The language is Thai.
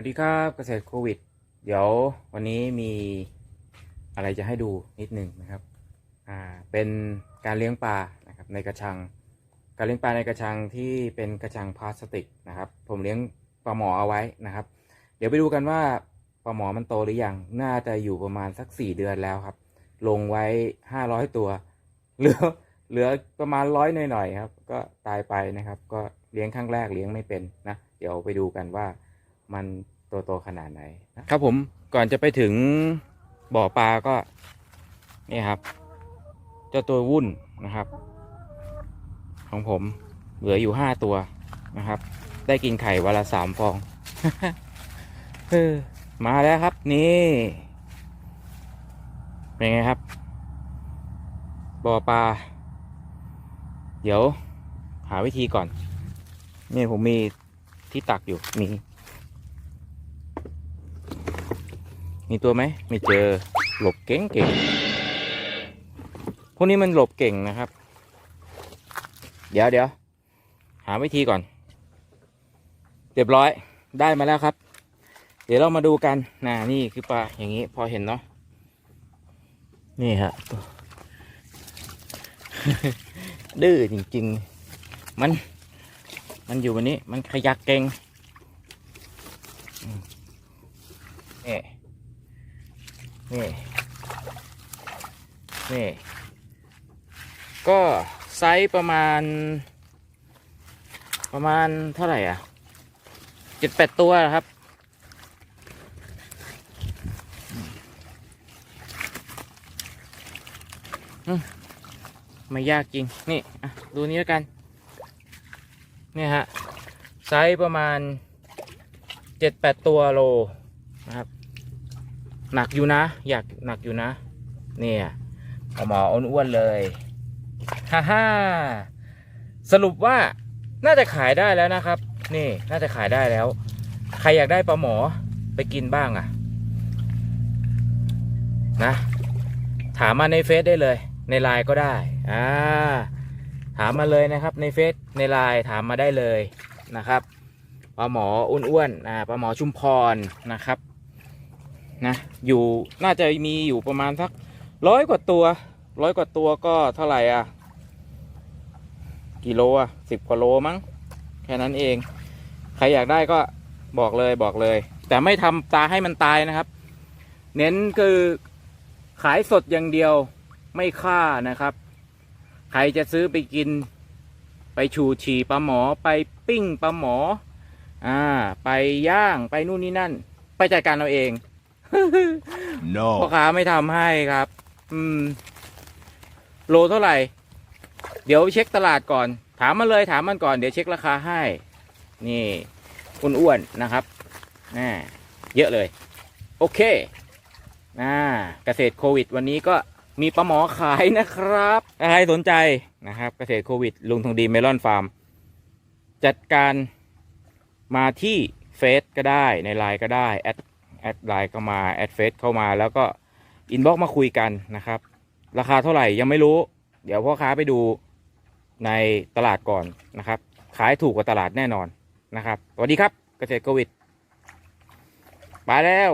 วัสดีครับเกษตรโควิด เดี๋ยววันนี้มีอะไรจะให้ดูนิดหนึ่งนะครับอ่าเป็นการเลี้ยงปลานะครับในกระชัง การเลี้ยงปลาในกระชังที่เป็นกระชังพลาสติกนะครับ ผมเลี้ยงปลาหมอเอาไว้นะครับ เดี๋ยวไปดูกันว่าปลาหมอมันโตหรือยังน่าจะอยู่ประมาณสักสี่เดือนแล้วครับ ลงไว้ห้าร้อยตัวเหลือเหลือประมาณร้อยหน่อยๆครับ ก็ตายไปนะครับ ก็เลี้ยงครั้งแรกเลี้ยงไม่เป็นนะ เดี๋ยวไปดูกันว่า มันโตโตขนาดไหนนะครับผมก่อนจะไปถึงบ่อปลาก็นี่ครับ เจ้าตัววุ่นนะครับ ของผมเหลืออยู่ห้าตัวนะครับ ได้กินไข่วันละสามฟองเออมาแล้วครับนี่เป็นไงครับ บ่อปลา เดี๋ยวหาวิธีก่อน นี่ผมมีที่ตักอยู่มี มีตัวไหมไม่เจอหลบเก่งเก่งพวกนี้มันหลบเก่งนะครับ เดี๋ยวเดี๋ยวหาวิธีก่อน เรียบร้อยได้มาแล้วครับ เดี๋ยวเรามาดูกันน่ะนี่คือปลาอย่างนี้พอเห็นเนาะนี่ฮะดื้อจริง ๆ มัน มันอยู่วันนี้ มันขยักเก่งอืมนี่ นี่ นี่ ก็ไซส์ประมาณ ประมาณเท่าไหร่อะเจ็ดแปดตัวนะครับ ไม่ยากจริง นี่ดูนี้แล้วกัน นี่ฮะ ไซส์ประมาณเจ็ดแปดตัวโลนะครับ หนักอยู่นะ อยากหนักอยู่นะ เนี่ยเอาหมออ้วนๆเลยฮ่าฮ่าสรุปว่าน่าจะขายได้แล้วนะครับ นี่น่าจะขายได้แล้ว ใครอยากได้ปลาหมอไปกินบ้างอะ นะ ถามมาในเฟซได้เลย ในไลน์ก็ได้อ่าถามมาเลยนะครับ ในเฟซในไลน์ถามมาได้เลยนะครับปลาหมออ้วนๆอ่าปลาหมอชุมพรนะครับ นะอยู่น่าจะมีอยู่ประมาณสักร้อยกว่าตัวร้อยกว่าตัวก็เท่าไหร่อะกิโลอะสิบกว่าโลมั้งแค่นั้นเอง ใครอยากได้ก็บอกเลยบอกเลย แต่ไม่ทำตาให้มันตายนะครับ เน้นคือขายสดอย่างเดียวไม่ฆ่านะครับ ใครจะซื้อไปกิน ไปชูชีปลาหมอไปปิ้งปลาหมอ อ่า ไปย่างไปนู่นนี่นั่น ไปจัดการเอาเอง No. พ่อค้าไม่ทำให้ครับ อืม โลเท่าไหร่ เดี๋ยวเช็คตลาดก่อน ถามมาเลยถามมันก่อนเดี๋ยวเช็คราคาให้ นี่อ้วนๆนะครับน่าเยอะเลย โอเคน่าเกษตรโควิด วันนี้ก็มีปลาหมอขายนะครับใครสนใจนะครับ เกษตรโควิด ลุงทองดีเมลอนฟาร์ม จัดการมาที่เฟซก็ได้ในไลน์ก็ได้แอด แอดไลน์เข้ามา แอดเฟซเข้ามาแล้วก็อินบ็อกมาคุยกันนะครับ ราคาเท่าไหร่ยังไม่รู้ เดี๋ยวพ่อค้าไปดูในตลาดก่อนนะครับ ขายถูกกว่าตลาดแน่นอนนะครับสวัสดีครับเกษตรโควิดไปแล้ว